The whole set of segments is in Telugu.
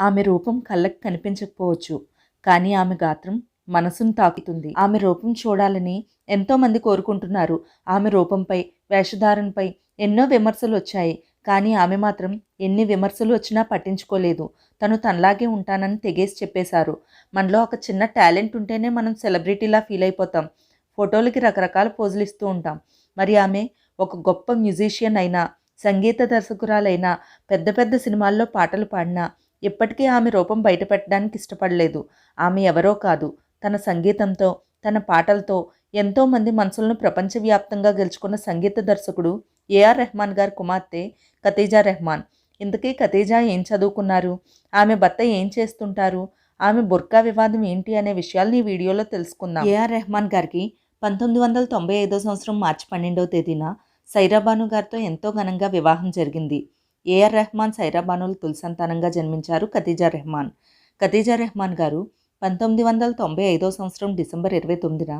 ఆమె రూపం కళ్ళకు కనిపించకపోవచ్చు. కానీ ఆమె గాత్రం మనసును తాకుతుంది. ఆమె రూపం చూడాలని ఎంతోమంది కోరుకుంటున్నారు. ఆమె రూపంపై వేషధారణపై ఎన్నో విమర్శలు వచ్చాయి. కానీ ఆమె మాత్రం ఎన్ని విమర్శలు వచ్చినా పట్టించుకోలేదు. తను తనలాగే ఉంటానని తెగేసి చెప్పేశారు. మనలో ఒక చిన్న టాలెంట్ ఉంటేనే మనం సెలబ్రిటీలా ఫీల్ అయిపోతాం. ఫోటోలకి రకరకాల పోజులు ఇస్తూ ఉంటాం. మరి ఆమె ఒక గొప్ప మ్యూజిషియన్ అయినా సంగీత దర్శకురాలైనా పెద్ద పెద్ద సినిమాల్లో పాటలు పాడినా ఇప్పటికీ ఆమె రూపం బయటపెట్టడానికి ఇష్టపడలేదు. ఆమె ఎవరో కాదు. తన సంగీతంతో తన పాటలతో ఎంతోమంది మనసులను ప్రపంచవ్యాప్తంగా గెలుచుకున్న సంగీత దర్శకుడు ఏఆర్ రెహమాన్ గారి కుమార్తె ఖతీజా రెహమాన్. ఇంతకీ ఖతీజా ఏం చదువుకున్నారు? ఆమె భర్త ఏం చేస్తుంటారు? ఆమె బుర్కా వివాదం ఏంటి అనే విషయాలను ఈ వీడియోలో తెలుసుకుందాం. ఏఆర్ రెహమాన్ గారికి పంతొమ్మిది వందల తొంభై ఐదో సంవత్సరం మార్చి పన్నెండవ తేదీన సైరాబాను గారితో ఎంతో ఘనంగా వివాహం జరిగింది. ఏఆర్ రెహమాన్ సైరాబానులు తులసంతానంగా జన్మించారు ఖతీజా రెహమాన్. ఖతీజా రెహమాన్ గారు పంతొమ్మిది వందల తొంభై ఐదో సంవత్సరం డిసెంబర్ ఇరవై తొమ్మిదిన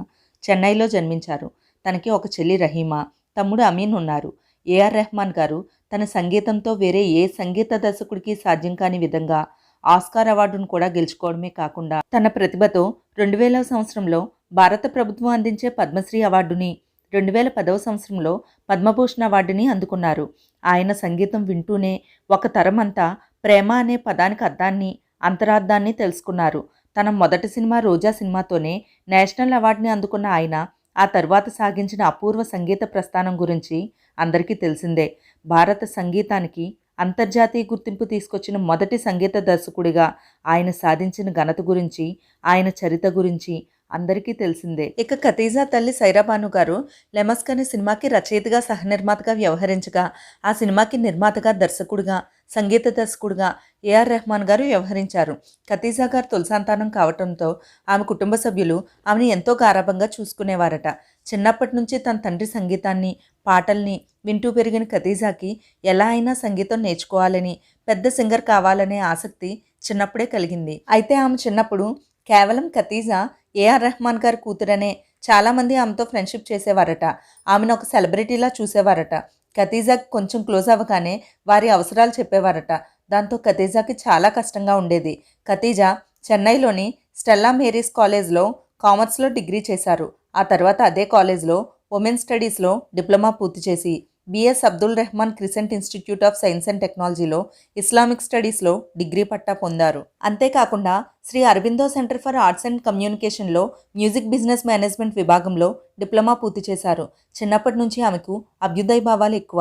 చెన్నైలో జన్మించారు. తనకి ఒక చెల్లి రహీమా తమ్ముడు అమీన్ ఉన్నారు. ఏఆర్ రెహమాన్ గారు తన సంగీతంతో వేరే ఏ సంగీత దర్శకుడికి సాధ్యం కాని విధంగా ఆస్కార్ అవార్డును కూడా గెలుచుకోవడమే కాకుండా తన ప్రతిభతో రెండు వేల సంవత్సరంలో భారత ప్రభుత్వం అందించే పద్మశ్రీ అవార్డుని రెండు వేల పదవ సంవత్సరంలో పద్మభూషణ్ అవార్డుని అందుకున్నారు. ఆయన సంగీతం వింటూనే ఒక తరం అంతా ప్రేమ అనే పదానికి అర్థాన్ని అంతరార్థాన్ని తెలుసుకున్నారు. తన మొదటి సినిమా రోజా సినిమాతోనే నేషనల్ అవార్డుని అందుకున్న ఆయన ఆ తర్వాత సాగించిన అపూర్వ సంగీత ప్రస్థానం గురించి అందరికీ తెలిసిందే. భారత సంగీతానికి అంతర్జాతీయ గుర్తింపు తీసుకొచ్చిన మొదటి సంగీత దర్శకుడిగా ఆయన సాధించిన ఘనత గురించి ఆయన చరిత గురించి అందరికీ తెలిసిందే. ఇక ఖతీజా తల్లి సైరాబాను గారు లెమస్క్ అనే సినిమాకి రచయితగా సహనిర్మాతగా వ్యవహరించగా ఆ సినిమాకి నిర్మాతగా దర్శకుడిగా సంగీత దర్శకుడిగా ఏఆర్ రెహమాన్ గారు వ్యవహరించారు. ఖతీజా గారు తులసంతానం కావటంతో ఆమె కుటుంబ సభ్యులు ఆమెను ఎంతో గారాభంగా చూసుకునేవారట. చిన్నప్పటి నుంచి తన తండ్రి సంగీతాన్ని పాటల్ని వింటూ పెరిగిన ఖతీజాకి ఎలా అయినా సంగీతం నేర్చుకోవాలని పెద్ద సింగర్ కావాలనే ఆసక్తి చిన్నప్పుడే కలిగింది. అయితే ఆమె చిన్నప్పుడు కేవలం ఖతీజా ఏఆర్ రెహమాన్ గారి కూతురనే చాలామంది ఆమెతో ఫ్రెండ్షిప్ చేసేవారట. ఆమెను ఒక సెలబ్రిటీలా చూసేవారట. ఖతీజాకి కొంచెం క్లోజ్ అవ్వగానే వారి అవసరాలు చెప్పేవారట. దాంతో ఖతీజాకి చాలా కష్టంగా ఉండేది. ఖతీజా చెన్నైలోని స్టెల్లా మేరీస్ కాలేజ్లో కామర్స్లో డిగ్రీ చేశారు. ఆ తర్వాత అదే కాలేజ్లో ఉమెన్ స్టడీస్లో డిప్లొమా పూర్తి చేసి BS Abdul Rahman crescent institute of science and టెక్నాలజీలో ఇస్లామిక్ స్టడీస్లో డిగ్రీ పట్టా పొందారు. అంతేకాకుండా Sri Aurobindo centre for arts and కమ్యూనికేషన్లో మ్యూజిక్ బిజినెస్ మేనేజ్మెంట్ విభాగంలో డిప్లొమా పూర్తి చేశారు. చిన్నప్పటి నుంచి ఆమెకు అభ్యుదయ భావాలు ఎక్కువ.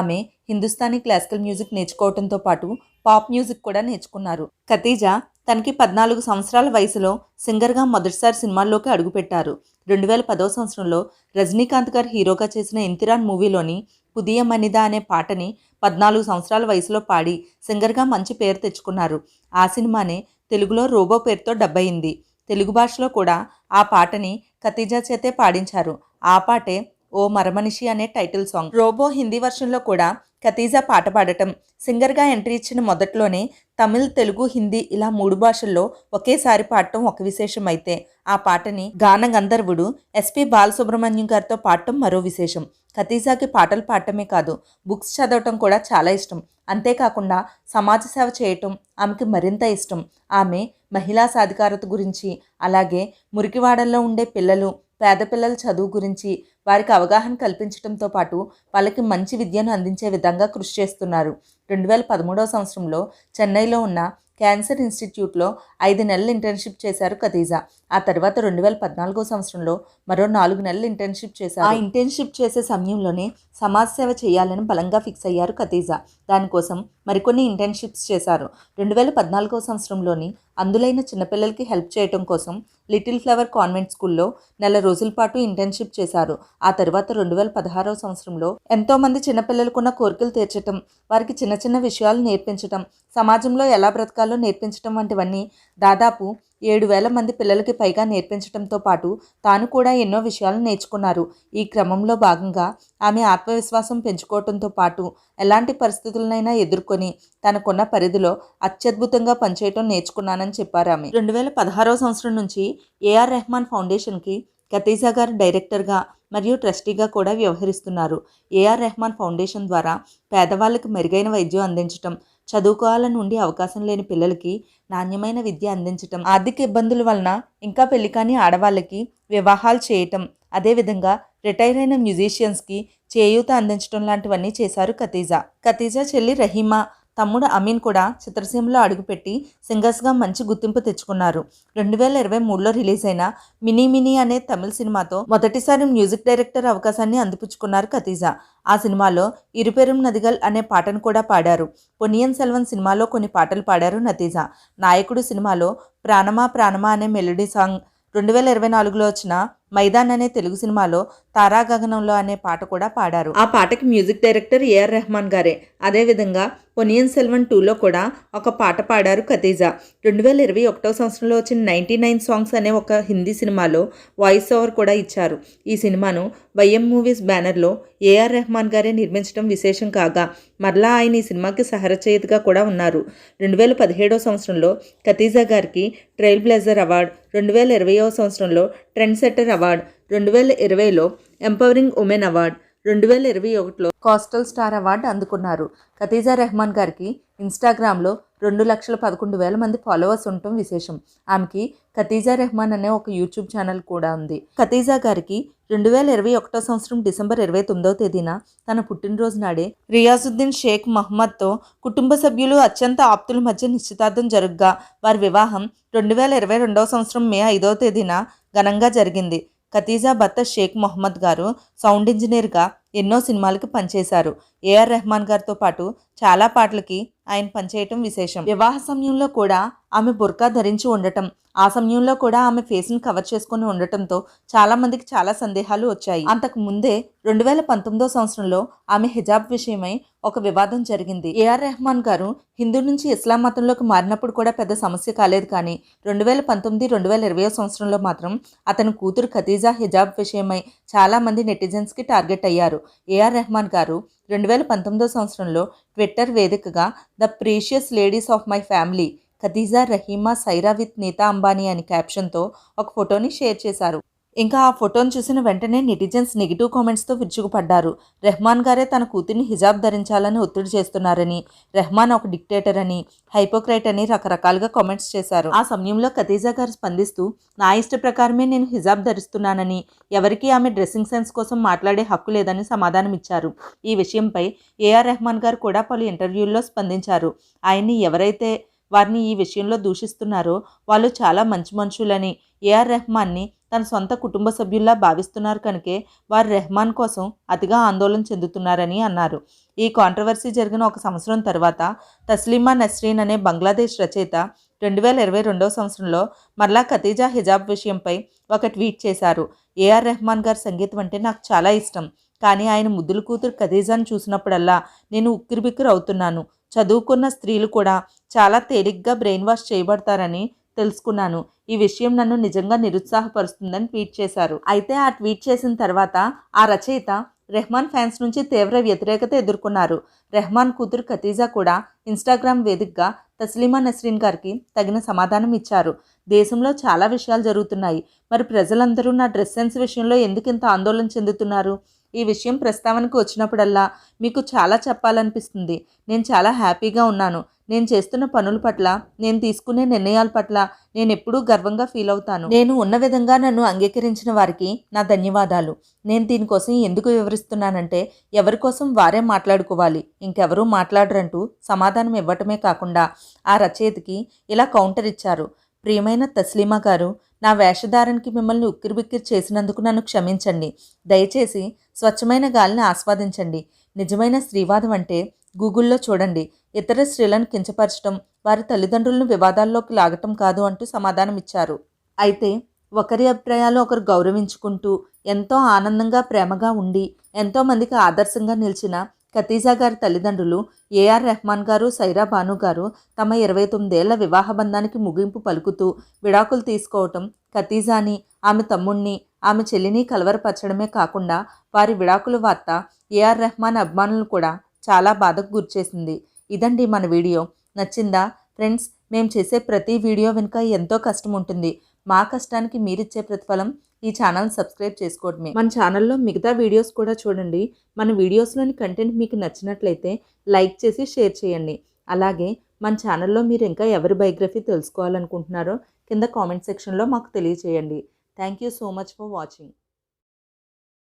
ఆమె హిందుస్థానీ క్లాసికల్ మ్యూజిక్ నేర్చుకోవడంతో పాటు పాప్ మ్యూజిక్ కూడా నేర్చుకున్నారు. ఖతీజా తనకి పద్నాలుగు సంవత్సరాల వయసులో సింగర్గా మొదటిసారి సినిమాల్లోకి అడుగుపెట్టారు. రెండు వేల పదవ సంవత్సరంలో రజనీకాంత్ గారు హీరోగా చేసిన ఇంతిరాన్ మూవీలోని పుదియ మనిద అనే పాటని పద్నాలుగు సంవత్సరాల వయసులో పాడి సింగర్గా మంచి పేరు తెచ్చుకున్నారు. ఆ సినిమానే తెలుగులో రోబో పేరుతో డబ్బయింది తెలుగు భాషలో కూడా ఆ పాటని ఖతీజా చేతే పాడించారు. ఆ పాటే ఓ మరమనిషి అనే టైటిల్ సాంగ్. రోబో హిందీ వర్షన్లో కూడా ఖతీజా పాట పాడటం. సింగర్గా ఎంట్రీ ఇచ్చిన మొదట్లోనే తమిళ్ తెలుగు హిందీ ఇలా మూడు భాషల్లో ఒకేసారి పాడటం ఒక విశేషం అయితే ఆ పాటని గాన గంధర్వుడు ఎస్పి బాలసుబ్రహ్మణ్యం గారితో పాడటం మరో విశేషం. ఖతీజాకి పాటలు పాడటమే కాదు బుక్స్ చదవటం కూడా చాలా ఇష్టం. అంతేకాకుండా సమాజ సేవ చేయటం ఆమెకి మరింత ఇష్టం. ఆమె మహిళా సాధికారత గురించి అలాగే మురికివాడల్లో ఉండే పిల్లలు పేద పిల్లల చదువు గురించి వారికి అవగాహన కల్పించడంతో పాటు వాళ్ళకి మంచి విద్యను అందించే విధంగా కృషి చేస్తున్నారు. రెండు వేల పదమూడవ సంవత్సరంలో చెన్నైలో ఉన్న క్యాన్సర్ ఇన్స్టిట్యూట్లో ఐదు నెలలు ఇంటర్న్షిప్ చేశారు ఖతీజా ఆ తర్వాత రెండు వేల పద్నాలుగో సంవత్సరంలో మరో నాలుగు నెలలు ఇంటర్న్షిప్ చేశారు. ఆ ఇంటర్న్షిప్ చేసే సమయంలోనే సమాజ సేవ చేయాలని బలంగా ఫిక్స్ అయ్యారు ఖతీజా దానికోసం మరికొన్ని ఇంటర్న్షిప్స్ చేశారు. రెండు వేల పద్నాలుగో సంవత్సరంలోని అందులైన చిన్నపిల్లలకి హెల్ప్ చేయటం కోసం లిటిల్ ఫ్లవర్ కాన్వెంట్ స్కూల్లో నెల రోజుల పాటు ఇంటర్న్షిప్ చేశారు. ఆ తర్వాత రెండు వేల పదహారవ సంవత్సరంలో ఎంతో మంది చిన్నపిల్లలకున్న కోరికలు తీర్చటం వారికి చిన్న చిన్న విషయాలు నేర్పించటం సమాజంలో ఎలా బ్రతకాలో నేర్పించటం వంటివన్నీ దాదాపు ఏడు వేల మంది పిల్లలకి పైగా నేర్పించడంతో పాటు తాను కూడా ఎన్నో విషయాలు నేర్చుకున్నారు. ఈ క్రమంలో భాగంగా ఆమె ఆత్మవిశ్వాసం పెంచుకోవడంతో పాటు ఎలాంటి పరిస్థితులనైనా ఎదుర్కొని తనకున్న పరిధిలో అత్యద్భుతంగా పనిచేయటం నేర్చుకున్నానని చెప్పారు ఆమె. రెండు వేల పదహారవ సంవత్సరం నుంచి ఏఆర్ రెహమాన్ ఫౌండేషన్కి ఖతీజా గారు డైరెక్టర్గా మరియు ట్రస్టీగా కూడా వ్యవహరిస్తున్నారు. ఏఆర్ రెహమాన్ ఫౌండేషన్ ద్వారా పేదవాళ్ళకి మెరుగైన వైద్యం అందించటం చదువుకోవాలని ఉండి అవకాశం లేని పిల్లలకి నాణ్యమైన విద్య అందించటం ఆర్థిక ఇబ్బందుల వలన ఇంకా పెళ్ళి కాని ఆడవాళ్ళకి వివాహాలు చేయటం అదేవిధంగా రిటైర్ అయిన మ్యూజిషియన్స్కి చేయూత అందించడం లాంటివన్నీ చేశారు ఖతీజా. ఖతీజా చెల్లి రహీమా తమ్ముడు అమీన్ కూడా చిత్రసీమలో అడుగుపెట్టి సింగర్స్గా మంచి గుర్తింపు తెచ్చుకున్నారు. రెండు వేల ఇరవై మూడులో రిలీజ్ అయిన మినీ మినీ అనే తమిళ సినిమాతో మొదటిసారి మ్యూజిక్ డైరెక్టర్ అవకాశాన్ని అందిపుచ్చుకున్నారు ఖతీజా. ఆ సినిమాలో ఇరుపెరుం నదిగల్ అనే పాటను కూడా పాడారు. పొనియన్ సెల్వన్ సినిమాలో కొన్ని పాటలు పాడారు నతీజా. నాయకుడు సినిమాలో ప్రాణమా ప్రాణమా అనే మెలోడీ సాంగ్ రెండు వేల ఇరవై నాలుగులో వచ్చిన మైదాన్ అనే తెలుగు సినిమాలో తారాగగనంలో అనే పాట కూడా పాడారు. ఆ పాటకి మ్యూజిక్ డైరెక్టర్ ఏఆర్ రెహమాన్ గారే. అదేవిధంగా పొనియన్ సెల్వన్ టూలో కూడా ఒక పాట పాడారు ఖతీజా. రెండు వేల ఇరవై ఒకటో సంవత్సరంలో వచ్చిన నైంటీ నైన్ సాంగ్స్ అనే ఒక హిందీ సినిమాలో వాయిస్ ఓవర్ కూడా ఇచ్చారు. ఈ సినిమాను వైఎం మూవీస్ బ్యానర్లో ఏఆర్ రెహమాన్ గారే నిర్మించడం విశేషం కాగా మరలా ఆయన ఈ సినిమాకి సహరచయితగా కూడా ఉన్నారు. రెండు వేల పదిహేడో సంవత్సరంలో ఖతీజా గారికి ట్రైల్ బ్లేజర్ అవార్డు రెండు వేల ఇరవయో సంవత్సరంలో ట్రెండ్ సెట్టర్ అవార్డు రెండు వేల ఇరవైలో ఎంపవరింగ్ ఉమెన్ అవార్డ్ రెండు వేల ఇరవై ఒకటిలో కాస్టల్ స్టార్ అవార్డు అందుకున్నారు. ఖతీజా రెహమాన్ గారికి ఇన్స్టాగ్రామ్లో రెండు లక్షల పదకొండు వేల మంది ఫాలోవర్స్ ఉండటం విశేషం. ఆమెకి ఖతీజా రెహమాన్ అనే ఒక యూట్యూబ్ ఛానల్ కూడా ఉంది. ఖతీజా గారికి రెండు వేల ఇరవై ఒకటో సంవత్సరం డిసెంబర్ ఇరవై తొమ్మిదవ తేదీన తన పుట్టినరోజు నాడే రియాజుద్దీన్ షేక్ మహమ్మద్తో కుటుంబ సభ్యులు అత్యంత ఆప్తుల మధ్య నిశ్చితార్థం జరుగ్గా. వారి వివాహం రెండు వేల ఇరవై రెండవ సంవత్సరం మే ఐదవ తేదీన ఘనంగా జరిగింది. ఖతీజా భర్త షేక్ మొహమ్మద్ గారు సౌండ్ ఇంజనీర్గా ఎన్నో సినిమాలకు పనిచేశారు. ఏఆర్ రెహమాన్ గారితో పాటు చాలా పాటలకి ఆయన పనిచేయటం విశేషం. వివాహ సమయంలో కూడా ఆమె బుర్కా ధరించి ఉండటం ఆ సమయంలో కూడా ఆమె ఫేస్ని కవర్ చేసుకుని ఉండటంతో చాలా మందికి చాలా సందేహాలు వచ్చాయి. అంతకు ముందే రెండు వేల పంతొమ్మిదో సంవత్సరంలో ఆమె హిజాబ్ విషయమై ఒక వివాదం జరిగింది. ఏఆర్ రెహమాన్ గారు హిందూ నుంచి ఇస్లాం మతంలోకి మారినప్పుడు కూడా పెద్ద సమస్య కాలేదు కానీ రెండు వేల పంతొమ్మిది రెండు వేల ఇరవై సంవత్సరంలో మాత్రం అతని కూతురు ఖతీజా హిజాబ్ విషయమై చాలా మంది నెటిజన్స్కి టార్గెట్ అయ్యారు. ఏఆర్ రెహమాన్ గారు రెండు వేల పంతొమ్మిదో సంవత్సరంలో ట్విట్టర్ వేదికగా the precious ladies of my family Khadija Rahima Saira with Nita Ambani అనే క్యాప్షన్తో ఒక ఫోటోని షేర్ చేశారు. ఇంకా ఆ ఫోటోను చూసిన వెంటనే నెటిజన్స్ నెగిటివ్ కామెంట్స్తో విరుచుకుపడ్డారు. రెహమాన్ గారే తన కూతుర్ని హిజాబ్ ధరించాలని ఒత్తిడి చేస్తున్నారని రెహమాన్ ఒక డిక్టేటర్ అని హైపోక్రైట్ అని రకరకాలుగా కామెంట్స్ చేశారు. ఆ సమయంలో ఖతీజా గారు స్పందిస్తూ నా ఇష్ట ప్రకారమే నేను హిజాబ్ ధరిస్తున్నానని ఎవరికీ ఆమె డ్రెస్సింగ్ సెన్స్ కోసం మాట్లాడే హక్కు లేదని సమాధానం ఇచ్చారు ఈ విషయంపై ఏఆర్ రెహమాన్ గారు కూడా పలు ఇంటర్వ్యూల్లో స్పందించారు. ఆయన్ని ఎవరైతే వారిని ఈ విషయంలో దూషిస్తున్నారో వాళ్ళు చాలా మంచి మనుషులని ఏఆర్ రెహమాన్ని తన సొంత కుటుంబ సభ్యుల్లా భావిస్తున్నారు కనుకే వారు రెహమాన్ కోసం అతిగా ఆందోళన చెందుతున్నారని అన్నారు. ఈ కాంట్రవర్సీ జరిగిన ఒక సంవత్సరం తర్వాత తస్లీమా నస్రీన్ అనే బంగ్లాదేశ్ రచయిత రెండు వేల ఇరవై రెండవ సంవత్సరంలో మరలా ఖతీజా హిజాబ్ విషయంపై ఒక ట్వీట్ చేశారు. ఏఆర్ రెహమాన్ గారి సంగీతం అంటే నాకు చాలా ఇష్టం. కానీ ఆయన ముద్దుల కూతురు ఖదీజాను చూసినప్పుడల్లా నేను ఉక్కిరిబిక్కిరి అవుతున్నాను. చదువుకున్న స్త్రీలు కూడా చాలా తేలిగ్గా బ్రెయిన్ వాష్ చేయబడతారని తెలుసుకున్నాను. ఈ విషయం నన్ను నిజంగా నిరుత్సాహపరుస్తుందని ట్వీట్ చేశారు. అయితే ఆ ట్వీట్ చేసిన తర్వాత ఆ రచయిత రెహమాన్ ఫ్యాన్స్ నుంచి తీవ్ర వ్యతిరేకత ఎదుర్కొన్నారు. రెహమాన్ కూతురు ఖతీజా కూడా ఇన్స్టాగ్రామ్ వేదికగా తస్లీమా నస్రీన్ గారికి తగిన సమాధానం ఇచ్చారు. దేశంలో చాలా విషయాలు జరుగుతున్నాయి. మరి ప్రజలందరూ నా డ్రెస్ సెన్స్ విషయంలో ఎందుకు ఇంత ఆందోళన చెందుతున్నారు? ఈ విషయం ప్రస్తావనకు వచ్చినప్పుడల్లా మీకు చాలా చెప్పాలనిపిస్తుంది. నేను చాలా హ్యాపీగా ఉన్నాను. నేను చేస్తున్న పనుల పట్ల నేను తీసుకునే నిర్ణయాల పట్ల నేను ఎప్పుడూ గర్వంగా ఫీల్ అవుతాను. నేను ఉన్న విధంగా నన్ను అంగీకరించిన వారికి నా ధన్యవాదాలు. నేను దీనికోసం ఎందుకు వివరిస్తున్నానంటే ఎవరి కోసం వారే మాట్లాడుకోవాలి. ఇంకెవరూ మాట్లాడరంటూ సమాధానం ఇవ్వటమే కాకుండా ఆ రచయితకి ఇలా కౌంటర్ ఇచ్చారు. ప్రియమైన తస్లీమా గారు నా వేషధారణకి మిమ్మల్ని ఉక్కిరిబిక్కిరి చేసినందుకు నన్ను క్షమించండి. దయచేసి స్వచ్ఛమైన గాలిని ఆస్వాదించండి. నిజమైన స్త్రీవాదం అంటే గూగుల్లో చూడండి. ఇతర స్త్రీలను కించపరచడం వారి తల్లిదండ్రులను వివాదాల్లోకి లాగటం కాదు అంటూ సమాధానం ఇచ్చారు అయితే ఒకరి అభిప్రాయాలు ఒకరు గౌరవించుకుంటూ ఎంతో ఆనందంగా ప్రేమగా ఉండి ఎంతో మందికి ఆదర్శంగా నిలిచిన ఖతీజా గారి తల్లిదండ్రులు ఏఆర్ రెహమాన్ గారు సైరా బాను గారు తమ ఇరవై తొమ్మిదేళ్ళ వివాహ బంధానికి ముగింపు పలుకుతూ విడాకులు తీసుకోవటం ఖతీజాని ఆమె తమ్ముణ్ణి ఆమె చెల్లిని కలవరపరచడమే కాకుండా వారి విడాకుల వార్త ఏఆర్ రెహమాన్ అభిమానులు కూడా చాలా బాధకు గురిచేసింది. ఇదండి మన వీడియో. నచ్చిందా? ఫ్రెండ్స్ మేము చేసే ప్రతి వీడియో వెనుక ఎంతో కష్టం ఉంటుంది. మా కష్టానికి మీరిచ్చే ప్రతిఫలం ఈ ఛానల్ సబ్స్క్రైబ్ చేసుకోవడమే. మన ఛానల్లో మిగతా వీడియోస్ కూడా చూడండి. మన వీడియోస్లోని కంటెంట్ మీకు నచ్చినట్లయితే లైక్ చేసి షేర్ చేయండి. అలాగే మన ఛానల్లో మీరు ఇంకా ఎవరి బయోగ్రఫీ తెలుసుకోవాలనుకుంటున్నారో కింద కామెంట్ సెక్షన్లో మాకు తెలియజేయండి. Thank you so much for watching.